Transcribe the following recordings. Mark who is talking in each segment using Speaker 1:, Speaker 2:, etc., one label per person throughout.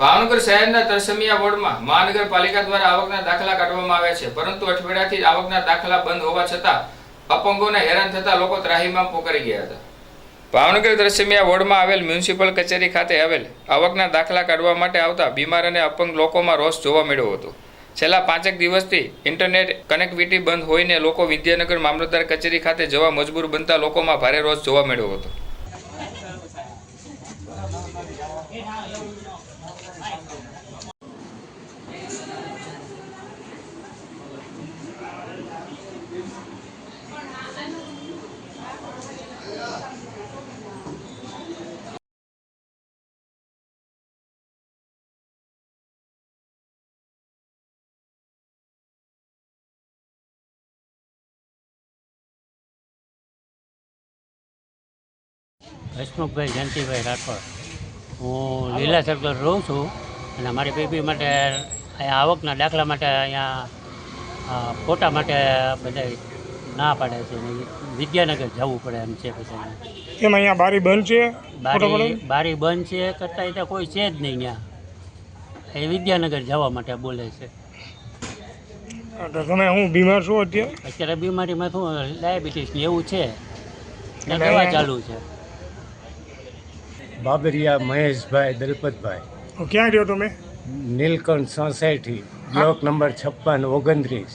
Speaker 1: ભાવનગર શહેરના તરસમિયા વોર્ડમાં મહાનગરપાલિકા દ્વારા આવકના દાખલા કાઢવામાં આવ્યા છે. પરંતુ અઠવાડિયાથી આવકના દાખલા બંધ હોવા છતાં અપંગોને હેરાન થતા લોકો ત્રાહીમામ પોકારી ગયા હતા. ભાવનગર તરસમિયા વોર્ડમાં આવેલ મ્યુનિસિપલ કચેરી ખાતે આવેલ આવકના દાખલા કાઢવા માટે આવતા બીમાર અને અપંગ લોકોમાં રોષ જોવા મળ્યો હતો. છેલ્લા પાંચેક દિવસથી ઇન્ટરનેટ કનેક્ટિવિટી બંધ હોઈને લોકો વિદ્યાનગર મામલતદાર કચેરી ખાતે જવા મજબૂર બનતા લોકોમાં ભારે રોષ જોવા મળ્યો હતો.
Speaker 2: હસમુખભાઈ જયંતિભાઈ રાઠોડ. હું લીલા સર્કલ રહું છું અને મારી બેબી માટે અહીંયા આવકના દાખલા માટે અહીંયા ફોટા માટે બધા ના પાડે છે વિદ્યાનગર જવું પડે એમ છે પછી
Speaker 3: કેમ અહીંયા બારી બંધ છે?
Speaker 2: બારી બારી બંધ છે કરતાં ત્યાં કોઈ છે જ નહીં ત્યાં એ વિદ્યાનગર જવા માટે બોલે છે.
Speaker 3: તો તમે હું બીમાર છું અત્યારે?
Speaker 2: અત્યારે બીમારીમાં શું ડાયાબિટીસ ને એવું છે. દવા ચાલુ છે.
Speaker 4: બાબરિયા મહેશભાઈ દલપતભાઈ.
Speaker 3: ક્યાં રહ્યો તમે?
Speaker 4: નીલકંઠ સોસાયટી બ્લોક નંબર છપ્પન ઓગણત્રીસ.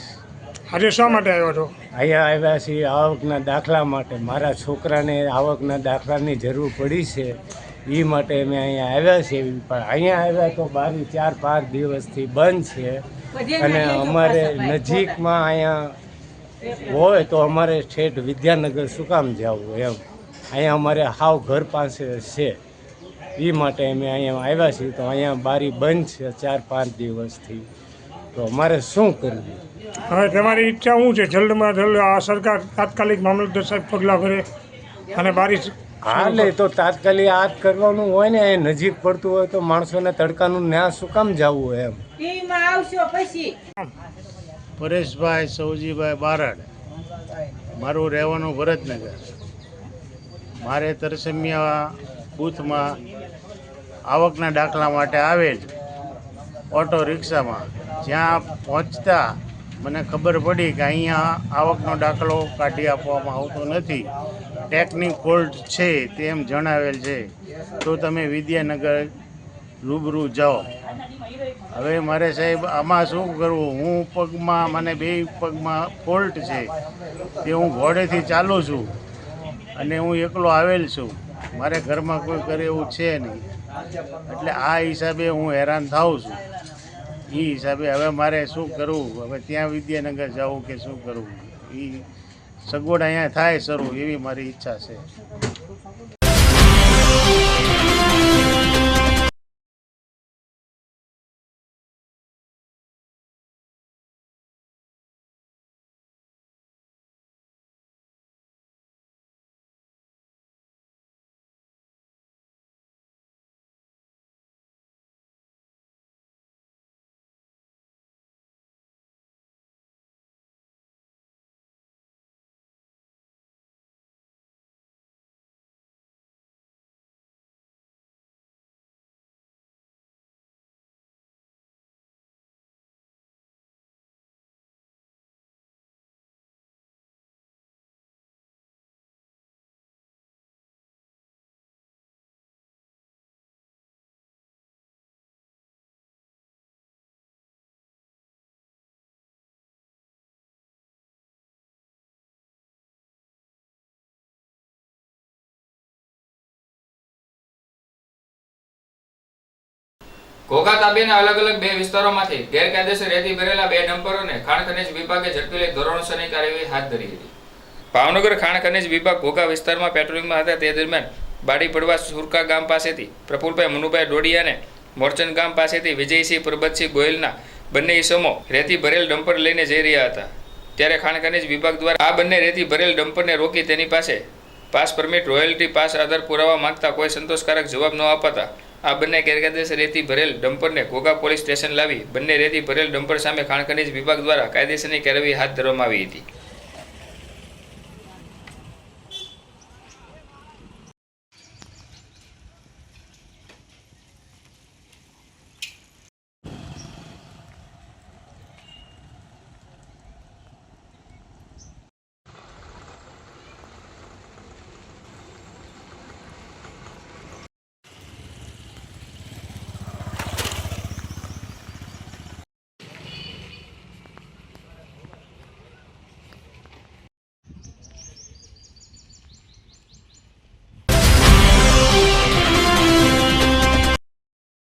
Speaker 3: આજે શા માટે આવ્યો છો?
Speaker 4: અહીંયા આવ્યા છીએ આવકના દાખલા માટે. મારા છોકરાને આવકના દાખલાની જરૂર પડી છે. એ માટે અમે અહીંયા આવ્યા છીએ. પણ અહીંયા આવ્યા તો બારી ચાર પાંચ દિવસથી બંધ છે. અને અમારે નજીકમાં અહીંયા હોય તો અમારે ઠેઠ વિદ્યાનગર શું કામ જવું એમ. અહીંયા અમારે હાવ ઘર પાસે છે. એ માટે અમે અહીંયા આવ્યા છીએ. તો અહીંયા બારી બંધ છે ચાર પાંચ દિવસથી. તો અમારે શું કરવું?
Speaker 3: હવે તમારી ઈચ્છા શું છે? જલ્દમાં જલ્દ આ સરકાર તાત્કાલિક મામલતદાર સાહેબ પગલાં ભરે અને બારી
Speaker 4: હાલે તો તાત્કાલિક આ જ કરવાનું હોય ને એ નજીક પડતું હોય તો માણસોને તડકાનું ન્યા શું કામ જવું એમ?
Speaker 5: આવશો પછી.
Speaker 6: પરેશભાઈ સૌજીભાઈ બારડ મારું રહેવાનું ભરતનગર. મારે તરસમિયા બૂથમાં આવકના દાખલા માટે આવેલ ઓટો રિક્ષામાં. જ્યાં પહોંચતા મને ખબર પડી કે અહીંયા આવકનો દાખલો કાઢી આપવામાં આવતો નથી. ટેકનિક ફોલ્ટ છે તેમ જણાવેલ છે. તો તમે વિદ્યાનગર રૂબરૂ જાઓ. હવે મારે સાહેબ, આમાં શું કરવું? હું પગમાં, મને બે પગમાં ફોલ્ટ છે. તે હું ઘોડેથી ચાલું છું અને હું એકલો આવેલ છું. મારે ઘરમાં કોઈ કરે એવું છે નહીં. એટલે આ હિસાબે હું હેરાન થાઉં છું. એ હિસાબે હવે મારે શું કરવું? હવે ત્યાં વિદ્યાનગર જવું કે શું કરવું? એ સગવડ અહીંયા થાય શરૂ એવી મારી ઈચ્છા છે.
Speaker 1: ઘોઘા તાબેના અલગ અલગ બે વિસ્તારોમાંથી ગેરકાયદેસર રેતી ભરેલા બે ડમ્પરોને ખાણ ખનિજ વિભાગે ઝડપી લઈ ધોરણસરની કાર્યવાહી હાથ ધરી હતી. ભાવનગર ખાણ ખનિજ વિભાગ ઘોઘા વિસ્તારમાં પેટ્રોલિંગમાં હતા. તે દરમિયાન બાડી પડવા સુરકા ગામ પાસેથી પ્રફુલભાઈ મનુભાઈ ડોડિયાને મોરચંદ ગામ પાસેથી વિજયસિંહ પરબતસિંહ ગોયલના બંને ઈસમો રેતી ભરેલ ડમ્પર લઈને જઈ રહ્યા હતા. ત્યારે ખાણ ખનિજ વિભાગ દ્વારા આ બંને રેતી ભરેલ ડમ્પરને રોકી તેની પાસે pass permit, royalty pass, Aadhaar પુરાવા માંગતા કોઈ સંતોષકારક જવાબ ન અપાતા આ બંને ગેરકાયદેસર રેતી ભરેલ ડમ્પરને ઘોઘા પોલીસ સ્ટેશન લાવી બંને રેતી ભરેલ ડમ્પર સામે ખાણ ખનીજ વિભાગ દ્વારા કાયદેસરની કાર્યવાહી હાથ ધરવામાં આવી હતી.